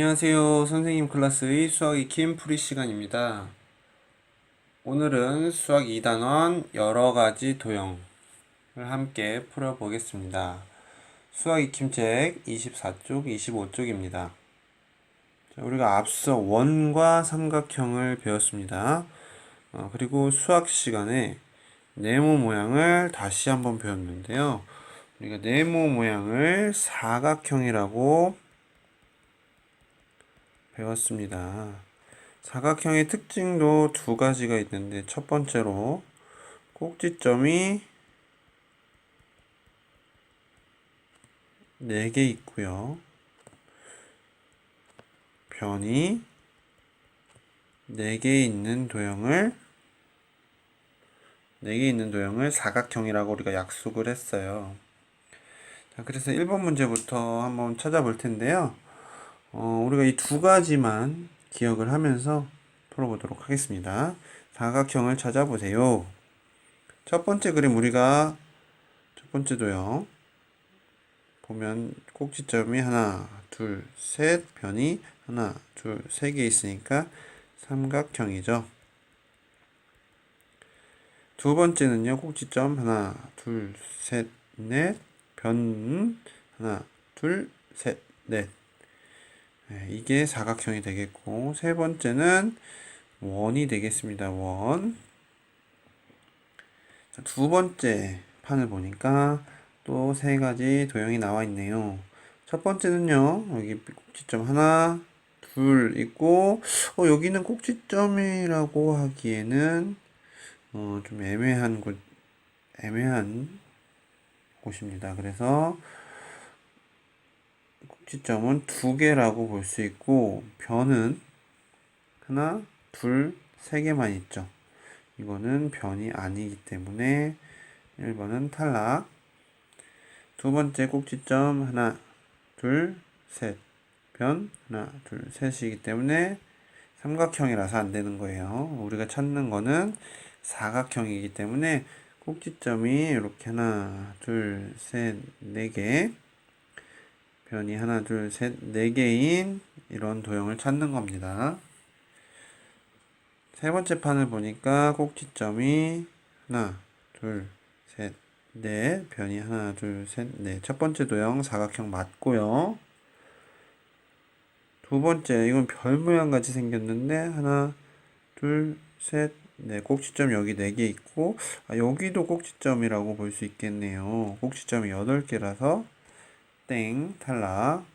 안녕하세요. 선생님 클래스의 수학 익힘 풀이 시간입니다. 오늘은 수학 2단원 여러 가지 도형을 함께 풀어보겠습니다. 수학 익힘 책 24쪽, 25쪽입니다. 우리가 앞서 원과 삼각형을 배웠습니다. 어, 그리고 수학 시간에 네모 모양을 다시 한번 배웠는데요. 우리가 네모 모양을 사각형이라고 배웠습니다. 사각형의 특징도 두 가지가 있는데 첫 번째로 꼭지점이 4개 있고요. 변이 4개 있는 도형을 4개 있는 도형을 사각형이라고 우리가 약속을 했어요. 자, 그래서 1번 문제부터 한번 찾아볼 텐데요. 어, 우리가 이 두 가지만 기억을 하면서 풀어보도록 하겠습니다. 사각형을 찾아보세요. 첫 번째 그림 우리가 첫 번째 도형 보면 꼭지점이 하나, 둘, 셋, 변이 하나, 둘, 세 개 있으니까 삼각형이죠. 두 번째는요, 꼭지점 하나, 둘, 셋, 넷, 변 하나, 둘, 셋, 넷. 네, 이게 사각형이 되겠고 세 번째는 원이 되겠습니다. 원. 자, 두 번째 판을 보니까 또 세 가지 도형이 나와 있네요. 첫 번째는요. 여기 꼭지점 하나, 둘 있고 어, 여기는 꼭지점이라고 하기에는 어, 좀 애매한 곳 애매한 곳입니다. 그래서 꼭지점은 두 개라고 볼 수 있고 변은 하나, 둘, 세 개만 있죠. 이거는 변이 아니기 때문에 1번은 탈락. 두 번째 꼭지점 하나, 둘, 셋. 변 하나, 둘, 셋이기 때문에 삼각형이라서 안 되는 거예요. 우리가 찾는 거는 사각형이기 때문에 꼭지점이 이렇게 하나, 둘, 셋, 네 개. 변이 하나, 둘, 셋, 네 개인 이런 도형을 찾는 겁니다. 세 번째 판을 보니까 꼭지점이 하나, 둘, 셋, 넷, 변이 하나, 둘, 셋, 넷. 첫 번째 도형 사각형 맞고요. 두 번째, 이건 별 모양 같이 생겼는데 하나, 둘, 셋, 네, 꼭지점 여기 네 개 있고 아, 여기도 꼭지점이라고 볼 수 있겠네요. 꼭지점이 여덟 개라서 땡, 탈락.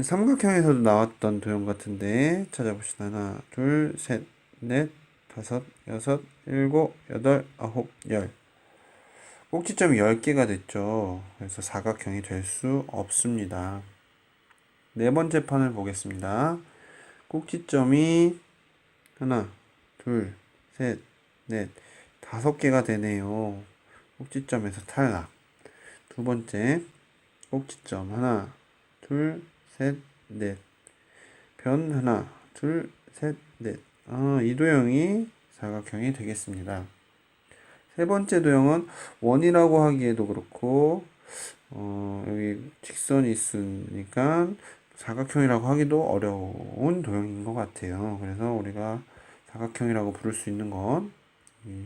삼각형에서도 나왔던 도형 같은데 찾아봅시다. 하나, 둘, 셋, 넷, 다섯, 여섯, 일곱, 여덟, 아홉, 열. 꼭지점이 10개가 됐죠. 그래서 사각형이 될 수 없습니다. 네 번째 판을 보겠습니다. 꼭지점이 하나, 둘, 셋, 넷, 다섯 개가 되네요. 꼭지점에서 탈락. 두 번째, 꼭지점 하나, 둘, 셋, 넷. 변 하나, 둘, 셋, 넷. 아, 이 도형이 사각형이 되겠습니다. 세 번째 도형은 원이라고 하기에도 그렇고, 어, 여기 직선이 있으니까 사각형이라고 하기도 어려운 도형인 것 같아요. 그래서 우리가 사각형이라고 부를 수 있는 건 이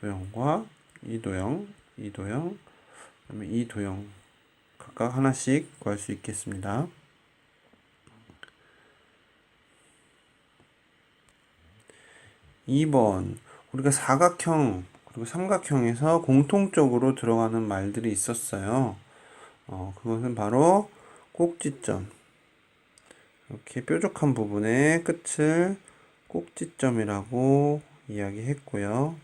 도형과 이 도형, 이 도형, 그 다음에 이 도형 각각 하나씩 구할 수 있겠습니다. 2번 우리가 사각형 그리고 삼각형에서 공통적으로 들어가는 말들이 있었어요. 어, 그것은 바로 꼭지점. 이렇게 뾰족한 부분의 끝을 꼭지점이라고 이야기했고요.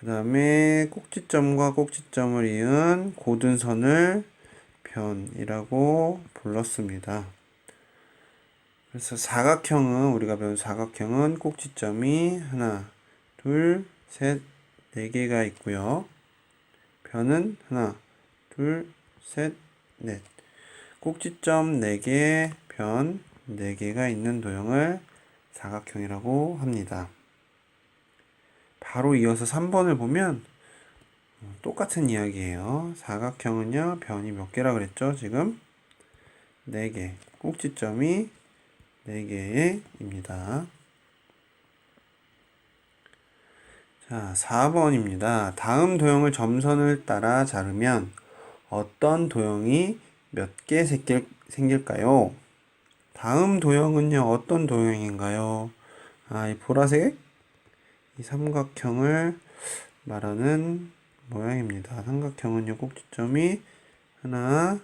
그 다음에 꼭지점과 꼭지점을 이은 고든 선을 변이라고 불렀습니다. 그래서 사각형은 우리가 배운 사각형은 꼭지점이 하나, 둘, 셋, 네 개가 있고요. 변은 하나, 둘, 셋, 넷. 꼭지점 네 개, 변네 개가 있는 도형을 사각형이라고 합니다. 바로 이어서 3번을 보면 똑같은 이야기예요. 사각형은요, 변이 몇 개라 그랬죠, 지금? 4개. 꼭지점이 4개입니다. 자, 4번입니다. 다음 도형을 점선을 따라 자르면 어떤 도형이 몇 개 생길까요? 다음 도형은요, 어떤 도형인가요? 아, 이 보라색? 이 삼각형을 말하는 모양입니다. 삼각형은요, 꼭지점이 하나,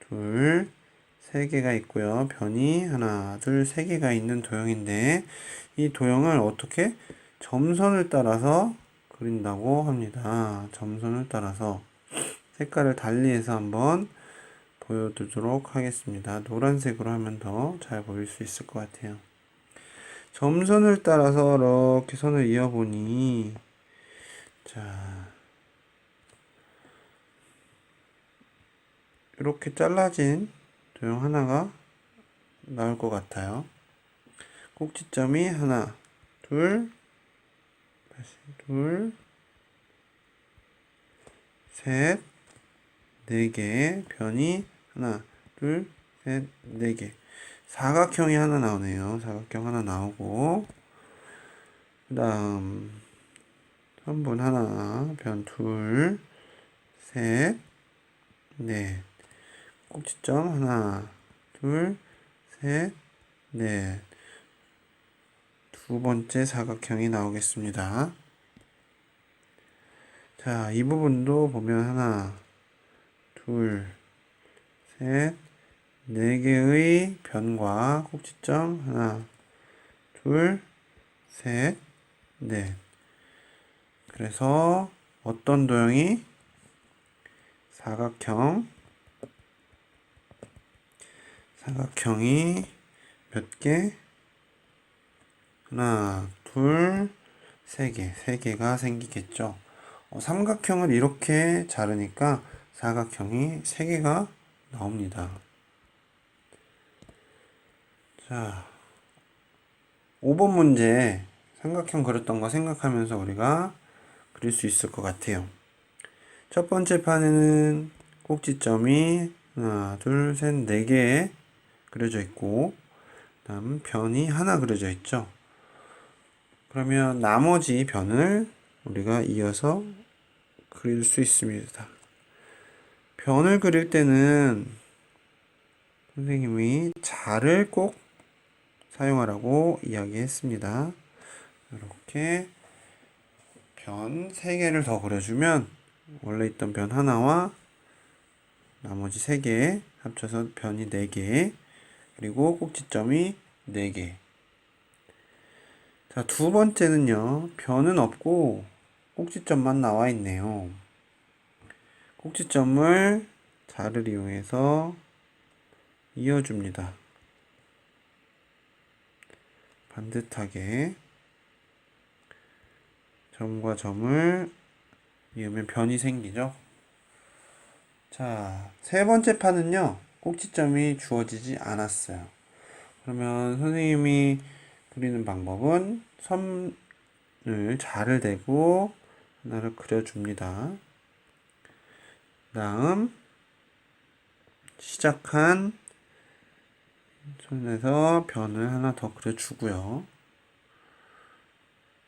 둘, 세 개가 있고요. 변이 하나, 둘, 세 개가 있는 도형인데, 이 도형을 어떻게 점선을 따라서 그린다고 합니다. 점선을 따라서 색깔을 달리해서 한번 보여드리도록 하겠습니다. 노란색으로 하면 더 잘 보일 수 있을 것 같아요. 점선을 따라서 이렇게 선을 이어보니 자 이렇게 잘라진 도형 하나가 나올 것 같아요. 꼭지점이 하나, 둘, 다시 둘, 셋, 네 개, 변이 하나, 둘, 셋, 네 개. 사각형이 하나 나오네요. 사각형 하나 나오고, 그 다음, 한분 하나, 변 둘, 셋, 넷. 꼭지점 하나, 둘, 셋, 넷. 두 번째 사각형이 나오겠습니다. 자, 이 부분도 보면 하나, 둘, 셋, 네 개의 변과 꼭지점 하나, 둘, 셋, 넷. 그래서 어떤 도형이 사각형 사각형이 몇 개? 하나, 둘, 세 개, 세 개가 생기겠죠. 어, 삼각형을 이렇게 자르니까 사각형이 세 개가 나옵니다. 자, 5번 문제 삼각형 그렸던 거 생각하면서 우리가 그릴 수 있을 것 같아요. 첫 번째 판에는 꼭지점이 하나, 둘, 셋, 네 개 그려져 있고, 다음 변이 하나 그려져 있죠. 그러면 나머지 변을 우리가 이어서 그릴 수 있습니다. 변을 그릴 때는 선생님이 자를 꼭 사용하라고 이야기했습니다. 이렇게 변 3개를 더 그려주면 원래 있던 변 하나와 나머지 3개 합쳐서 변이 4개 그리고 꼭지점이 4개 자, 두 번째는요. 변은 없고 꼭지점만 나와 있네요. 꼭지점을 자를 이용해서 이어줍니다. 반듯하게 점과 점을 이으면 변이 생기죠. 자, 세 번째 판은요. 꼭지점이 주어지지 않았어요. 그러면 선생님이 그리는 방법은 선을 자를 대고 하나를 그려줍니다. 다음 시작한 손에서 변을 하나 더 그려주고요.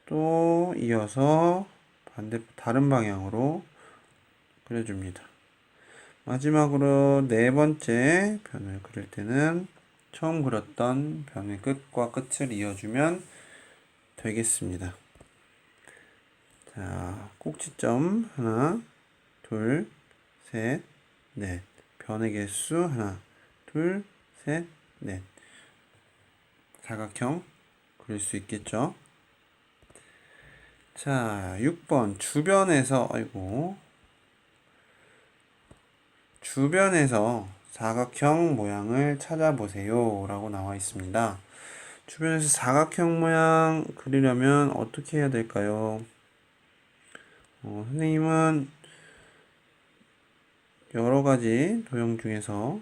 또 이어서 반대 다른 방향으로 그려줍니다. 마지막으로 네 번째 변을 그릴 때는 처음 그렸던 변의 끝과 끝을 이어주면 되겠습니다. 자, 꼭지점 하나, 둘, 셋, 넷. 변의 개수 하나, 둘, 셋, 넷. 사각형 그릴 수 있겠죠? 자, 6번 주변에서 아이고 주변에서 사각형 모양을 찾아보세요. 라고 나와 있습니다. 주변에서 사각형 모양 그리려면 어떻게 해야 될까요? 어, 선생님은 여러 가지 도형 중에서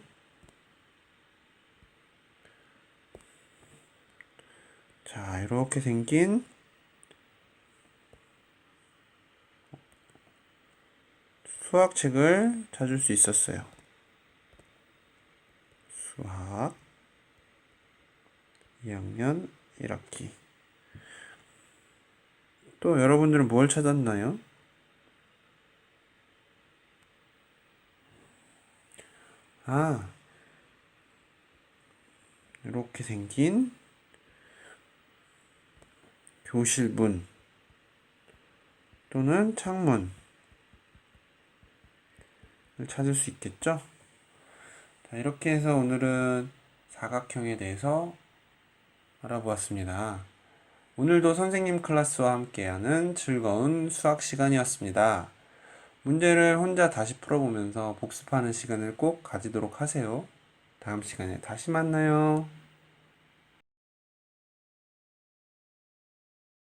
자, 이렇게 생긴 수학책을 찾을 수 있었어요. 수학 2학년 1학기. 또 여러분들은 뭘 찾았나요? 아, 이렇게 생긴 교실문 또는 창문을 찾을 수 있겠죠? 자, 이렇게 해서 오늘은 사각형에 대해서 알아보았습니다. 오늘도 선생님 클래스와 함께하는 즐거운 수학 시간이었습니다. 문제를 혼자 다시 풀어보면서 복습하는 시간을 꼭 가지도록 하세요. 다음 시간에 다시 만나요.